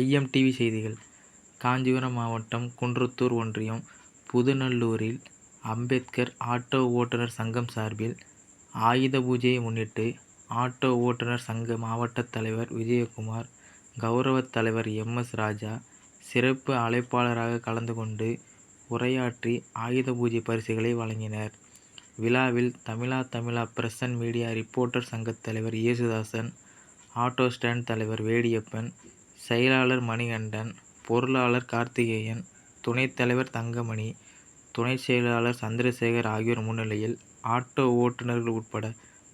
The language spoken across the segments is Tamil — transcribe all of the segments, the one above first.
ஐஎம் டிவி செய்திகள். காஞ்சிபுரம் மாவட்டம் குன்றத்தூர் ஒன்றியம் புதுநல்லூரில் அம்பேத்கர் ஆட்டோ ஓட்டுநர் சங்கம் சார்பில் ஆயுத பூஜையை முன்னிட்டு ஆட்டோ ஓட்டுநர் சங்க மாவட்ட தலைவர் விஜயகுமார் கௌரவ தலைவர் எம்எஸ் ராஜா சிறப்பு அழைப்பாளராக கலந்து கொண்டு உரையாற்றி ஆயுத பூஜை பரிசுகளை வழங்கினர். விழாவில் Tamizha Tamizha press and media reporter சங்கத் தலைவர் இயேசுதாசன் ஆட்டோ ஸ்டாண்ட் தலைவர் வேடியப்பன் செயலாளர் மணிகண்டன் பொருளாளர் கார்த்திகேயன் துணைத் தலைவர் தங்கமணி துணை செயலாளர் சந்திரசேகர் ஆகியோர் முன்னிலையில் ஆட்டோ ஓட்டுநர்கள் உட்பட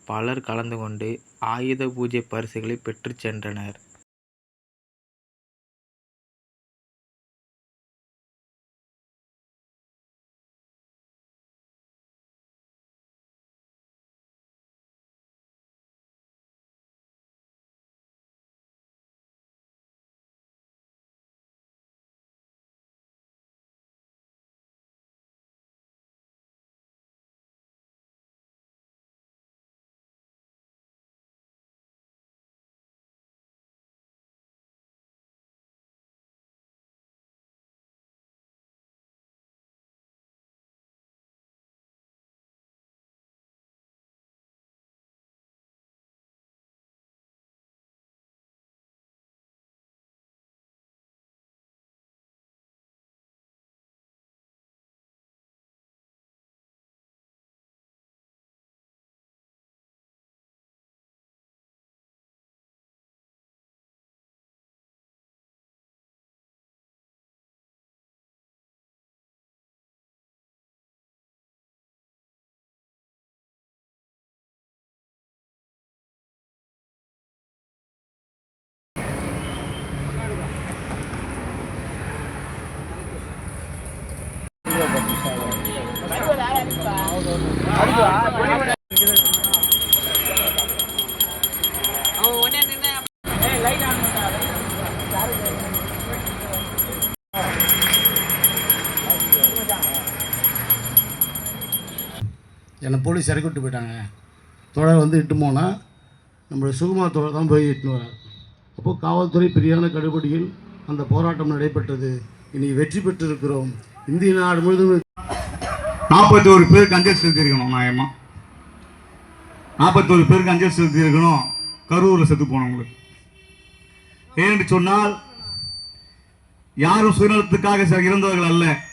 பலர் கலந்து கொண்டு ஆயுத பூஜை பரிசுகளை பெற்றுச் சென்றனர். என்னை போலீஸ் இறக்கி விட்டு போயிட்டாங்க. தோழர் வந்து இட்டு போனால் நம்மளுடைய சுகுமார் தோழர் தான் போய் இட்டுன்னு வரார் அப்போது காவல்துறை பிரியான கடுபடியில் அந்த போராட்டம் நடைபெற்றது. இனி வெற்றி பெற்றிருக்கிறோம். இந்திய நாடு முழுவதும் நாற்பத்தோரு பேருக்கு அஞ்சல் செலுத்தியிருக்கணும் நியாயமா? நாற்பத்தோரு பேருக்கு அஞ்சல் செலுத்தியிருக்கணும். கரூரில் செத்து போனவங்களுக்கு ஏன்னு சொன்னால் யாரும் சுயநலத்துக்காக ச- இறந்தவர்கள் அல்ல.